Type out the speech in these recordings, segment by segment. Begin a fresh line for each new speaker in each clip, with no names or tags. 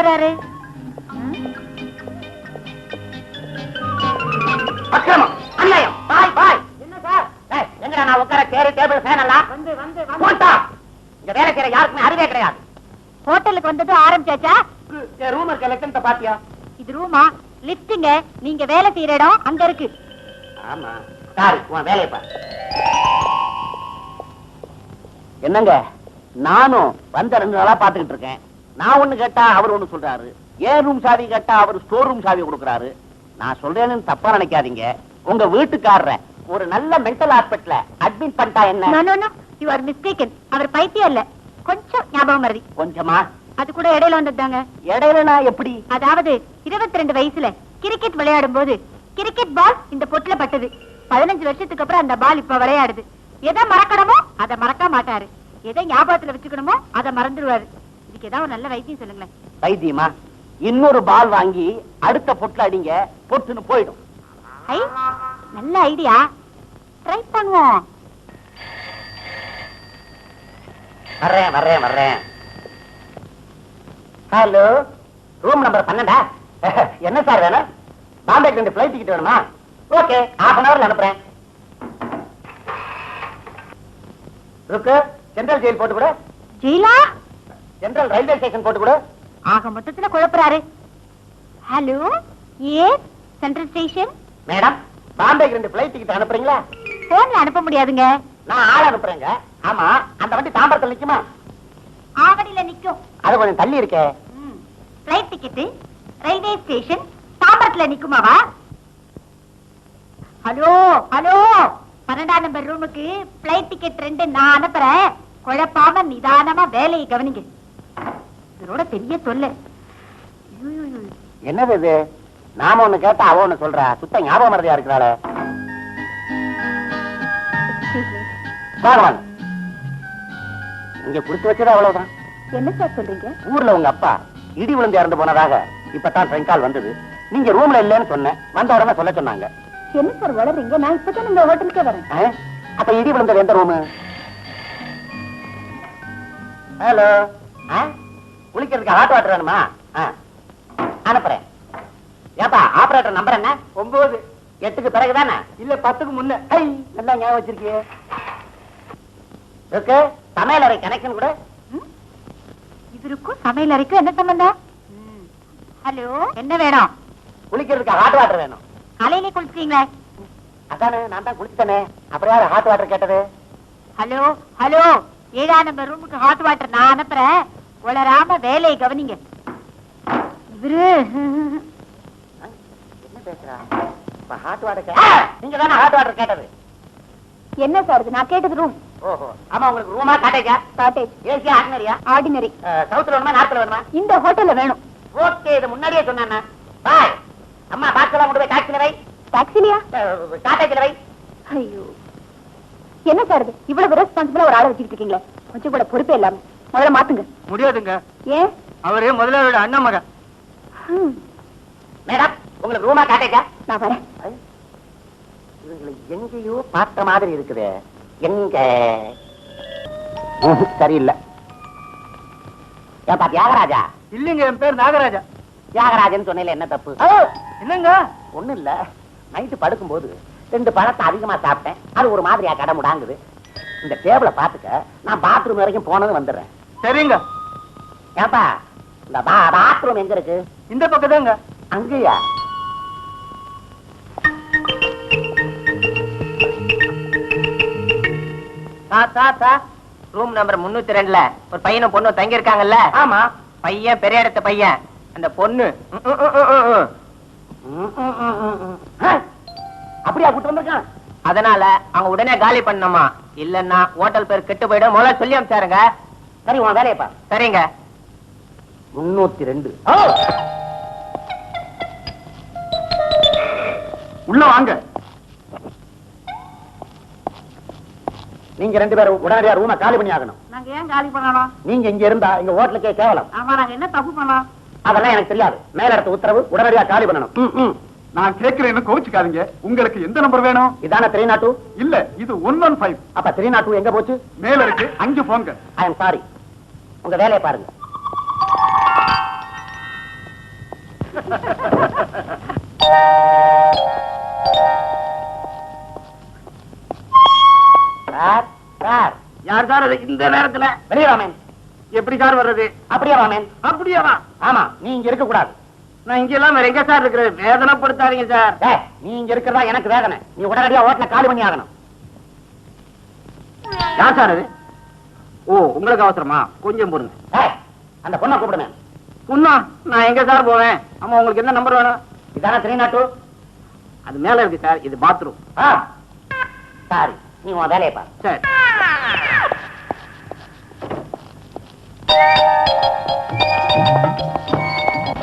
போறாரு?
அக்கிரமம். அநியாயம். பாய் பாய். என்ன சார்? ஏய், எங்கடா நான் உட்கார சேரு டேபிள் ஃபேன் எல்லாம்? வந்து வந்து போட்டா. இங்க வேலை செய்யற யாருக்குமே அறிவே கிடையாது.
ஹோட்டலுக்கு வந்தது ஆரம்பிச்சாச்சா?
ரூம் இருக்க லட்சணத்தை பாத்தியா?
இது ரூமா லிப்டுங்க நீங்க வேலை செய்யற இடம் அங்க இருக்கு.
ஆமா. சாரி உன் வேலையை பாரு. என்னங்க? நானும் வந்த ரெண்டு நாளா பாத்துக்கிட்டு இருக்கேன். நான் ஒண்ணு கேட்டா அவர் ஒண்ணு சொல்றாரு. ஏன் ரூம் சாவி கேட்டா அவர் ஸ்டோர் ரூம் சாவி கொடுக்கறாரு. நான் சொல்றேன்னு தப்பா நினைக்காதீங்க. உங்க வீட்டுக்காரர ஒரு நல்ல மென்டல் ஹாஸ்பிட்டல்ல அட்மிட் பண்ணிட்டா என்ன?
யூ ஆர் மிஸ்டேக்கன் அவர் பைத்தியம் இல்ல. கொஞ்சம் ஞாபகம் மறதி
கொஞ்சமா?
அது கூட இடையில வந்ததுதாங்க.
இடையில நான் எப்படி?
அதாவது 22 ரெண்டு வயசுல கிரிக்கெட் விளையாடும் போது கிரிக்கெட் பால் இந்த பொட்டுல பட்டது. பதினஞ்சு வருஷத்துக்கு அப்புறம் அந்த பால் இப்ப விளையாடுது. எதை மறக்கணுமோ அதை மறக்க மாட்டாரு. எதை ஞாபகத்துல வச்சுக்கணுமோ அதை மறந்துடுவாரு. இதுக்கு ஏதாவது ஒரு நல்ல வைத்தியம் சொல்லுங்களேன்.
வைத்தியமா? இன்னொரு பால் வாங்கி அடுத்த பொட்டுல அடிங்க பொட்டுன்னு போயிடும்.
ஐ நல்ல ஐடியா. ட்ரை பண்ணுவோம்.
வர்றேன் வர்றேன் வர்றேன். Hello room number பன்னெண்டா? என்ன சார் வேணும்? பாம்பேக்கு ரெண்டு ஃபிளைட் டிக்கெட் வேணுமா? ஓகே ஹாஃப் அன் ஹவர்ல அனுப்புறேன். ருக்கு சென்ட்ரல் ஜெயில் போட்டு கொடு
ஜெயிலா?
சென்ட்ரல் ரயில்வே ஸ்டேஷன் போட்டு கொடு.
ஆக மொத்தத்துல குழப்பறாரு. Hello yes central station
madam பாம்பேக்கு ரெண்டு ஃபிளைட் டிக்கெட் அனுப்புறீங்களா?
போன்ல அனுப்ப முடியாதுங்க.
நான் ஆள் அனுப்புறேங்க. ஆமா அந்த வண்டி தாம்பரத்தில் நிக்குமா?
ஆவடியில நிக்கும்.
அது கொஞ்சம் தள்ளி இருக்கே.
ஃபிளைட் டிக்கெட் ரயில்வே ஸ்டேஷன் தாம்பரத்துல நிக்குமாவா? ஹலோ ஹலோ பன்னெண்டாம் நம்பர் ரூமுக்கு ஃபிளைட் டிக்கெட் ரெண்டு நான் அனுப்புறேன். குழப்பாம நிதானமா வேலையை கவனிங்க. இதோட பெரிய தொல்லை.
என்னது இது? நாம ஒண்ணு கேட்டா அவ ஒண்ணு சொல்றா. சுத்த ஞாபகம் மறதியா இருக்கிறாள.
Excuse me.
வாங்க வாங்க இங்க குடுத்து வச்சது அவ்வளவுதான்.
என்ன சார் சொல்றீங்க?
ஊர்ல உங்க அப்பா இடி விழுந்து இறந்து போனதாக இப்பதான் ட்ரெயின் கால் வந்தது. நீங்க ரூம்ல இல்லைன்னு சொன்னேன். வந்த உடனே சொல்ல சொன்னாங்க.
என்ன சார் வளர்றீங்க? நான் இப்பதான் இந்த ஹோட்டலுக்கே வரேன்?
அப்ப இடி விழுந்தது எந்த ரூமு ஹலோ குளிக்கிறதுக்கு ஹாட் வாட்டர் வேணுமா. அனுப்புறேன். ஏப்பா ஆபரேட்டர் நம்பர் என்ன? ஒன்பது எட்டுக்கு பிறகுதானே? இல்ல பத்துக்கு முன்ன. நல்லா ஞாபகம் வச்சிருக்கியே. இருக்கு சமையலறை கனெக்ஷன் கூட.
இவருக்கும் சமையல் அறைக்கும் என்ன சம்பந்தம்? ஹலோ? என்ன வேணும்?
குளிக்கிறதுக்கு ஹாட் வாட்டர் வேணும்.
காலையிலே குளிச்சிட்டீங்களே?
அதானே நான் தான் குளிச்சுட்டேனே. அப்புறம் யாரு ஹாட் வாட்டர் கேட்டது?
Hello hello. ஏழாம் நம்பர் ரூமுக்கு ஹாட் வாட்டர் நான் அனுப்புறேன். உளராம வேலையை கவனிங்க. இவரு
என்ன பேசுறா? இப்ப ஹாட் வாட்டர் நீங்க தானே ஹாட் வாட்டர் கேட்டது.
என்ன சார் இது? நான் கேட்டது ரூம்
ஓஹோ. ஆமா உங்களுக்கு ரூமா காட்டேஜா
காட்டேஜ்
ஏசி ஆர்டினரியா
ஆர்டினரி
சவுத்துல வேணுமா நார்த்ல வேணுமா?
இந்த ஹோட்டல்ல வேணும்.
ஓகே இது முன்னாடியே சொன்னேன் பாய். அம்மா பாக்ஸ் எல்லாம் கொண்டு போய் டாக்ஸில வை.
டாக்ஸிலியா
காட்டேஜ்ல வை.
ஐயோ. என்ன சார் இது? இவ்வளவு ரெஸ்பான்சிபிளா ஒரு ஆளை வச்சுக்கிட்டு இருக்கீங்களே. கொஞ்சம் கூட பொறுப்பே இல்லாம. முதல்ல மாத்துங்க.
முடியாதுங்க.
ஏன்
அவரே முதலாளியோட அண்ணன் மகன்.
மேடம் உங்களுக்கு ரூமா காட்டேஜா
நான் வரேன்.
இவங்களை எங்கேயோ பார்த்த மாதிரி இருக்குதே. எங்க? சரியில்லை. ஏப்பா தியாகராஜா?
இல்லைங்க என் பேர் நாகராஜா.
தியாகராஜன் சொன்னேல என்ன தப்பு?
என்னங்க?
ஒண்ணும் இல்ல. நைட்டு படுக்கும்போது ரெண்டு பழத்தை அதிகமா சாப்பிட்டேன். அது ஒரு மாதிரியா கடை முடாங்குது. இந்த டேபிள பாத்துக்க நான் பாத்ரூம் வரைக்கும் போனது வந்துடுறேன்.
சரிங்க.
ஏப்பா இந்த பாத்ரூம் எங்க இருக்கு?
இந்த பக்கம் தாங்க
அங்கயா
ரூம் நம்பர் முன்னூத்தி ரெண்டுல. ஒரு பையனும் பொண்ணும் தங்கி இருக்காங்கல்ல
ஆமா.
பையன் பெரிய இடத்த பையன். அந்த பொண்ணு.
அப்படியா கூட்டு வந்திருக்கான்?
அதனால அவங்க உடனே காலி பண்ணணுமா? இல்லன்னா ஹோட்டல் பேர் கெட்டு போயிடும். முதல்ல சொல்லி அமிச்சாருங்க.
சரி உன் வேலையை பாரு.
சரிங்க
முன்னூத்தி ரெண்டு.
உள்ள வாங்க.
நீங்க ரெண்டு பேரும் உடனடியா ரூமை காலி பண்ணி ஆகணும்.
நாங்க ஏன் காலி பண்ணணும்?
நீங்க இங்க இருந்தா எங்க ஹோட்டலுக்கே கேவலம்.
ஆமா நாங்க என்ன தப்பு பண்ணோம்?
அதெல்லாம் எனக்கு தெரியாது. மேலிடத்து உத்தரவு உடனடியா காலி பண்ணணும். ம், ம்.
நான் கேட்கிறேன்னு கோச்சுக்காதீங்க உங்களுக்கு எந்த நம்பர் வேணும்?
இதான த்ரீ நாட் டூ
இல்ல இது ஒன் ஒன் ஃபைவ்
அப்ப த்ரீ நாட் டூ எங்க போச்சு?
மேல இருக்கு அஞ்சு போங்க
ஐ எம் சாரி உங்க வேலையை பாருங்க. Sir sir.
யார் சார் அது? இந்த நேரத்துல.
வெளியே வாமேன்
எப்படி சார் வர்றது?
அப்படியே வாமேன்
அப்படியே வா.
ஆமா நீ இங்க இருக்க கூடாது
நான் இங்க எல்லாம் எங்க சார் இருக்கிறது? வேதனைப்படுத்தாதீங்க சார்.
நீ இங்க இருக்கிறதா எனக்கு வேதனை? நீ உடனடியா ஹோட்டல காலி பண்ணி ஆகணும்.
யார் சார் அது? ஓ உங்களுக்கு அவசரமா? கொஞ்சம் பொறுங்க.
ஏய், அந்த பொண்ணை கூப்பிடுங்க.
புண்ணா? நான் எங்க சார் போவேன்? ஆமா உங்களுக்கு என்ன நம்பர் வேணும்?
இதான த்ரீ நாட்டு
அது மேல இருக்கு சார். இது பாத்ரூம்
சாரி நீ உன் வேலையை பாரு.
சரி.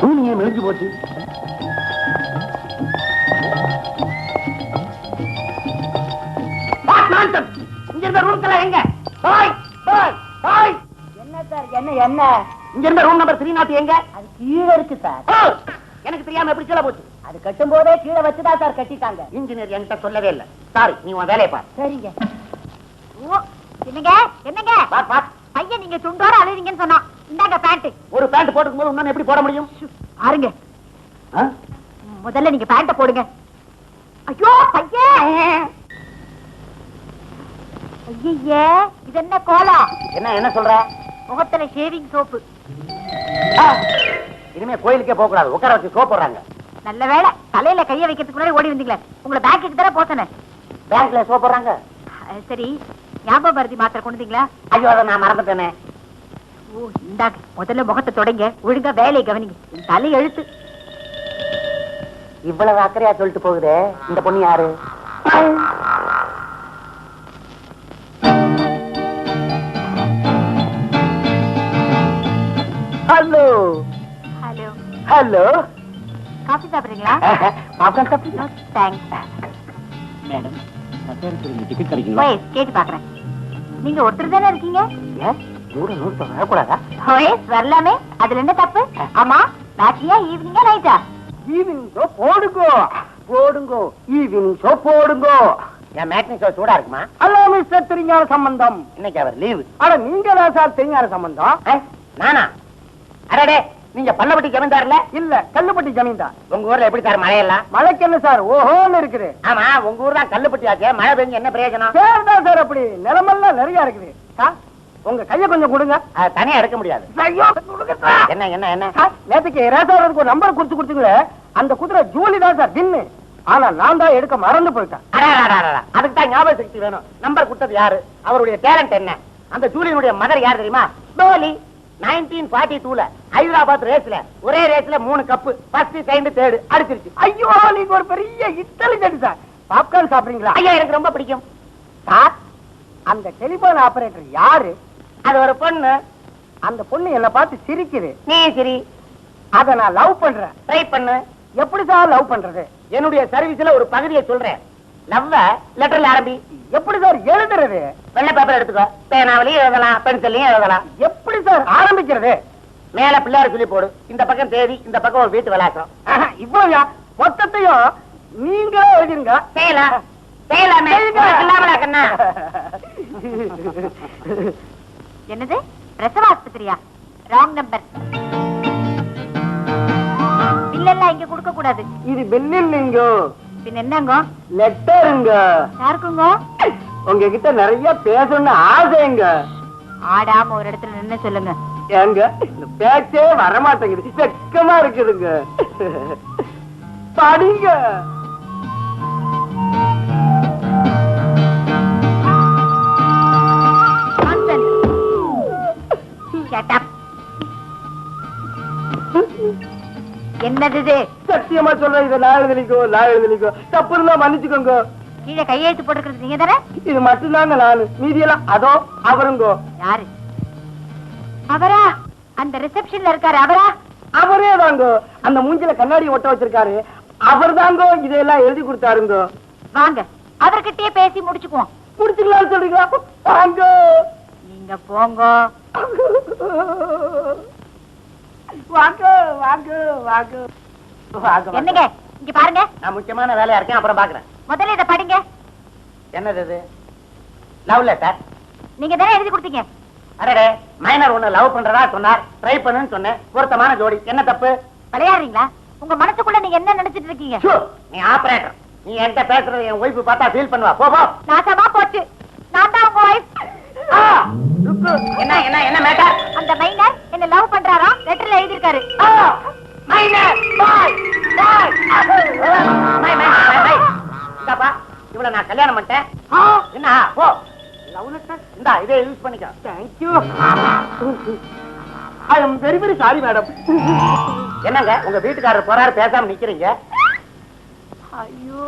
பூமியை மெலிஞ்சு போச்சு? இங்க இருந்த எங்க?
என்ன சார் என்ன என்ன?
இங்க இருந்த ரூம் நம்பர் த்ரீ நாட் எங்க?
அது கீழே இருக்கு சார்
ஓ, எனக்கு தெரியாம எப்படி கீழே போச்சு?
அது கட்டும் போதே கீழே வச்சுதான் சார் கட்டிட்டாங்க.
இன்ஜினியர் என்கிட்ட சொல்லவே இல்ல. சாரி நீ உன் வேலையை பாரு.
சரிங்க. ஓ என்னங்க என்னங்க? பையன் நீங்க துண்டோட அழுறீங்கன்னு சொன்னான். இந்தாங்க பேண்ட்
ஒரு பேண்ட் போட்டுக்கும் போது எப்படி போட முடியும்?
பாருங்க? முதல்ல நீங்க பேண்ட போடுங்க. ஐயோ பையன். ஐயே இது என்ன கோலம்
என்ன என்ன சொல்ற?
முகத்துல ஷேவிங் சோப்பு
இனிமே கோயிலுக்கே போக கூடாது உட்கார வச்சு சோப் போடுறாங்க.
நல்ல வேளை தலையில கைய வைக்கிறதுக்கு முன்னாடி ஓடி வந்தீங்களே. உங்களை பேங்க்குக்கு தானே போசனே
பேங்க்ல சோப் போடுறாங்க.
சரி ஞாபக மருதி மாத்திரை கொண்டு வந்தீங்களா?
ஐயோ அதை நான் மறந்துட்டேனே.
ஓ இந்தாங்க முதல்ல முகத்தை தொடங்க ஒழுங்கா வேலையை கவனிங்க. தலை எழுத்து.
இவ்வளவு அக்கறையா சொல்லிட்டு போகுதே இந்த பொண்ணு யாரு? ஹலோ.
ஹலோ.
ஹலோ.
காஃபி சாப்பிடுறீங்களா?
Popcorn
no thanks
madam ticket
கேட்டு பாக்குறேன். நீங்க ஒருத்தர் தானே இருக்கீங்க?
வரக்கூடாதா?
ஓஎஸ் வரலாமே. அதுல என்ன தப்பு? ஆமா ஈவினிங்கா நைட்டா
ஈவினிங் ஷோ போடுங்கோ. போடுங்கோ. ஈவினிங் ஷோ போடுங்கோ. என் மேட்னி ஷோ சூடா இருக்குமா?
ஹலோ மிஸ்டர் திருஞான சம்பந்தம்.
இன்னைக்கு அவர் லீவு
அட நீங்க தான் சார் திருஞான சம்பந்தம்
நானா? அடடே நீங்க பள்ளப்பட்டி ஜமீன்தார்ல?
இல்ல கல்லுப்பட்டி ஜமீன்தார்.
உங்க ஊர்ல எப்படி சார் மழையெல்லாம்?
மழைக்கு என்ன சார் ஓஹோன்னு இருக்குது.
ஆமா உங்க ஊர் தான் கல்லுப்பட்டி ஆச்சே மழை பெஞ்சு என்ன பிரயோஜனம்?
சார் தான் சார் அப்படி. நிலமெல்லாம் நிறைய இருக்குது. சார் உங்க கைய கொஞ்சம் கொடுங்க.
தனியா எடுக்க முடியாது. என்ன என்ன என்ன?
நேத்துக்கு ரேசாவதுக்கு ஒரு நம்பர் கொடுத்து கொடுத்தீங்களே அந்த குதிரை ஜூலி தான் சார் வின்னு. ஆனா நான் தான் எடுக்க மறந்து போயிட்டேன்.
அதுக்கு தான் ஞாபக சக்தி வேணும். நம்பர் கொடுத்தது யாரு? அவருடைய டேலண்ட் என்ன? அந்த ஜூலியனுடைய மதர் யார் தெரியுமா? டோலி நைன்டீன் ஃபார்ட்டி டூல ஹைதராபாத் ரேஸ்ல ஒரே ரேஸ்ல மூணு கப்பு ஃபர்ஸ்ட் செகண்ட் தேர்டு அடிச்சிருச்சு.
ஐயோ நீங்க ஒரு பெரிய இன்டெலிஜென்ட் சார். பாப்கார்ன் சாப்பிடுறீங்களா?
ஐயா எனக்கு ரொம்ப பிடிக்கும்.
சார் அந்த டெலிபோன் ஆபரேட்டர் யாரு?
அது ஒரு பொண்ணு.
அந்த பொண்ணு என்ன பார்த்து சிரிக்குது.
நீ சரி.
அத நான் லவ் பண்றேன்.
ட்ரை பண்ணு.
எப்படி சார் லவ் பண்றது?
என்னுடைய சர்வீஸ்ல ஒரு பகுதியை சொல்றேன். லவ்வ லெட்டர்ல ஆரம்பி.
எப்படி சார் எழுதுறது?
வெள்ளை பேப்பர் எடுத்துக்கோ. பேனாவிலையும் எழுதலாம் பென்சிலையும் எழுதலாம்.
எப்படி சார் ஆரம்பிக்கிறது?
மேல பிள்ளையார் சொல்லி போடு. இந்த பக்கம் தேதி இந்த பக்கம் ஒரு வீட்டு விளாசம்.
ஆஹா, இவ்வளவுயா? மொத்தத்தையும் நீங்களே எழுதிருங்க.
செய்யலாம். செய்யலாமே. இல்லாமலா கண்ணா?
என்னது? பிரசவ ஆஸ்பத்திரியா? ராங் நம்பர் பில்லெல்லாம் இங்க கொடுக்க கூடாது.
இது பில் இல்லைங்க.
பின் என்னங்க?
லெட்டருங்க
யாருக்குங்க?
உங்ககிட்ட நிறைய பேசணும்னு ஆசைங்க.
ஆடாம ஒரு இடத்துல நின்னு சொல்லுங்க.
ஏங்க இந்த பேச்சே வரமாட்டேங்குது. வெக்கமா இருக்குதுங்க. படிங்க.
என்னது
சத்தியமா சொல்றேன் இதை நான் எழுதலிக்கோ நான் எழுதலிக்கோ தப்பு இருந்தா மன்னிச்சுக்கோங்க.
கீழே கையெழுத்து போட்டுக்கிறது நீங்க தானே?
இது மட்டும்தாங்க நானு. மீதியெல்லாம் அதோ அவருங்கோ.
யாரு? அவரா? அந்த ரிசப்ஷன்ல இருக்காரு அவரா?
அவரே தாங்க. அந்த மூஞ்சில கண்ணாடி ஒட்ட வச்சிருக்காரு. அவர் தாங்க இதெல்லாம் எழுதி கொடுத்தாருங்க.
வாங்க. அவர்கிட்டயே பேசி முடிச்சுக்குவோம்.
முடிச்சுக்கலாம்னு சொல்றீங்களா? வாங்க.
நீங்க போங்க.
வாங்க வாங்க வாங்க. வாங்க
என்னங்க? இங்க பாருங்க.
நான் முக்கியமான வேலையா இருக்கேன் அப்புறம் பாக்குறேன்
முதல்ல இத படிங்க.
என்னது இது? லவ் லெட்டர்
நீங்க தானே எழுதி கொடுத்தீங்க.
அடடே மைனர் ஒண்ணு லவ் பண்றதா சொன்னார். ட்ரை பண்ணுன்னு சொன்னேன். பொருத்தமான ஜோடி. என்ன தப்பு?
விளையாடுறீங்களா? உங்க மனசுக்குள்ள நீங்க என்ன நினைச்சிட்டு இருக்கீங்க?
நீ ஆபரேட்டர் நீ என்கிட்ட பேசுறது என் ஒய்ஃப் பார்த்தா ஃபீல் பண்ணுவா. போ போ.
நாசமா போச்சு. நான் தான் உங்க wife.
ஆ, ருக்கு. என்ன என்ன என்ன மேட்டர்
அந்த மைனர் என்ன லவ் பண்றாரா? லெட்டர்ல எழுதிருக்காரு
minor boy boy my my my my இந்தாப்பா இவள நான் கல்யாணம் பண்ணிட்டேன். என்ன போ. லவ் லெட்டர் இந்தா இதே யூஸ் பண்ணிக்க.
Thank you I am very very sorry madam
என்னங்க உங்க வீட்டுக்காரர் போறாரு பேசாம நிக்கிறீங்க?
ஐயோ.